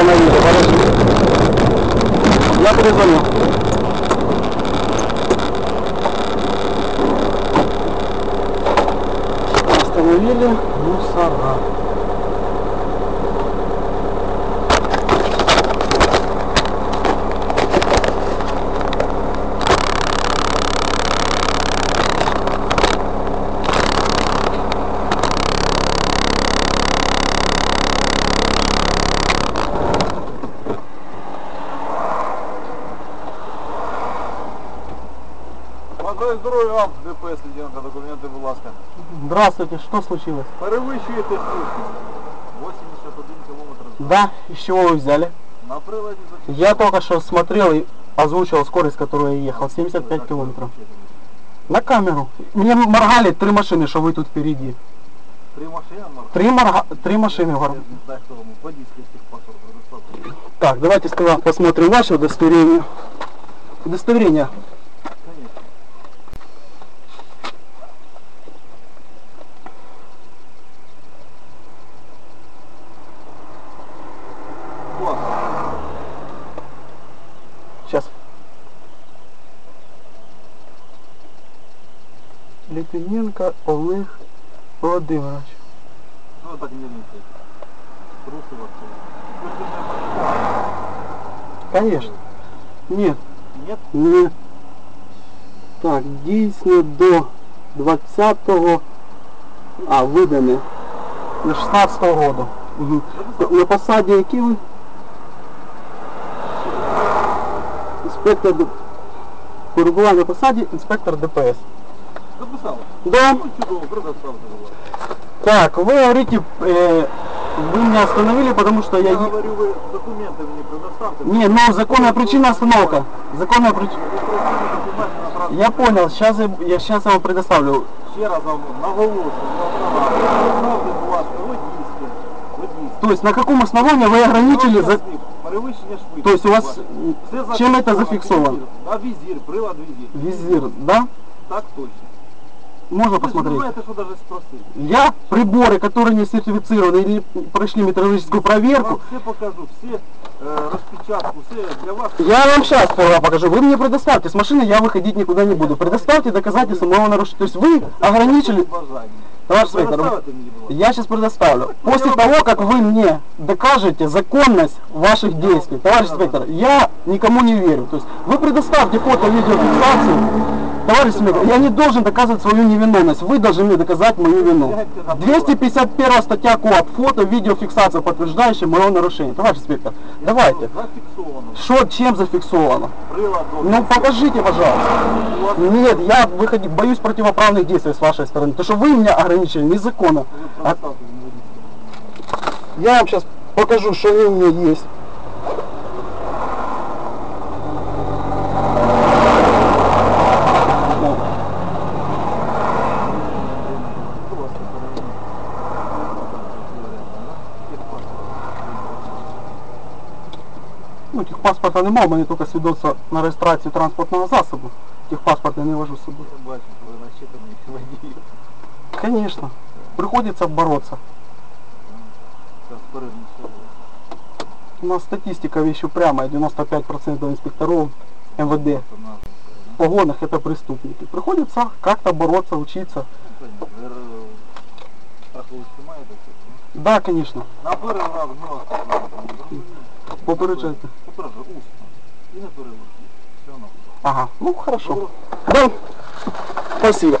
остановили, подожди. Я перезвоню. Остановили мусора. Бажаю здоров'я вам, ДПС Леденка, документи, будь ласка. Здравствуйте, что случилось? Перевищуєте швидкість. 81 км Да, из чего вы взяли? на приладі за Я только что смотрел и озвучил скорость, которую я ехал, 75 километров. На камеру. Мне моргали три машины, что вы тут впереди. Три машини, Марк. Три, морга... три машины. Я гор- не знаю, хто вам водійський паспорт предоставив. Так, давайте сперва посмотрим ваше удостоверение. Удостоверение. Литвиненко Олег Володимирович. Ну, так не вас. Конечно. Нет, Нет? не. Так, дійсно до 20-го, а, видане. До 16-го року. Угу. На посаді які ви? Інспектор перебуває на посаді інспектор ДПС. Записали? Да. Ну, чудово, предоставте, будь ласка. Так, вы говорите, э, вы меня остановили, потому что я... Я е- говорю, вы документы мне предоставьте. Не, ну законная причина остановка. Законная причина... Я понял, сейчас я, я сейчас вам предоставлю. Ще раз вам наголошую, на права. Предоставте, будь ласка, водійське. Водійське. То есть на каком основании вы ограничили... За... Перевищення швидкості. То есть у вас Все м, чем это зафіксовано. зафиксовано? На візір, прилад візір. Визир, да? Так точно. Можно Ви ж посмотреть? знаєте, що навіть спросити. Я приборы, которые не сертифицированы или прошли метрологическую Я проверку, вам все покажу, все е, розпечатку, все для вас. я вам сейчас сперва покажу. Вы мне предоставьте. С машины я выходить никуда не буду. Предоставьте доказательства моего нарушения. То есть вы ограничили... Бажання. Товарищ Свейкер, Предоставите мені, будь ласка. Я сейчас предоставлю. После того, как вы мне докажете законность ваших действий, товарищ инспектор, я никому не верю. То есть вы предоставьте фото, видеофиксацию. Товарищ инспектор, я не должен доказывать свою невиновность. Вы должны мне доказать мою вину. 251 статья КОАП. Фото, видеофиксация, подтверждающая мое нарушение. Товарищ инспектор, давайте. Зафіксовано. Что, чем зафиксовано? Прилад Ну покажите, пожалуйста. У вас Нет, я выходи, боюсь противоправных действий с вашей стороны. То, что вы меня ограничили незаконно. ви А предоставте мені водійське. Я вам сейчас покажу, что они у меня есть. Ну, техпаспорта немає, у мене тільки свідоцтво на реєстрацію транспортного засобу. Техпаспорт я не вожу з собою. Я бачу, що ви начитані водії. Конечно. Приходится бороться. Зараз переднічого. У нас статистика вещь упрямая, 95% инспекторов МВД в погонах это преступники. Приходится как-то бороться, учиться. Ви е, страховочки маєте? чи ні? Да, конечно. На перший раз ми вас попереджуємо. Попереджайте. Все одно. Ага, ну хорошо. Да. Спасибо.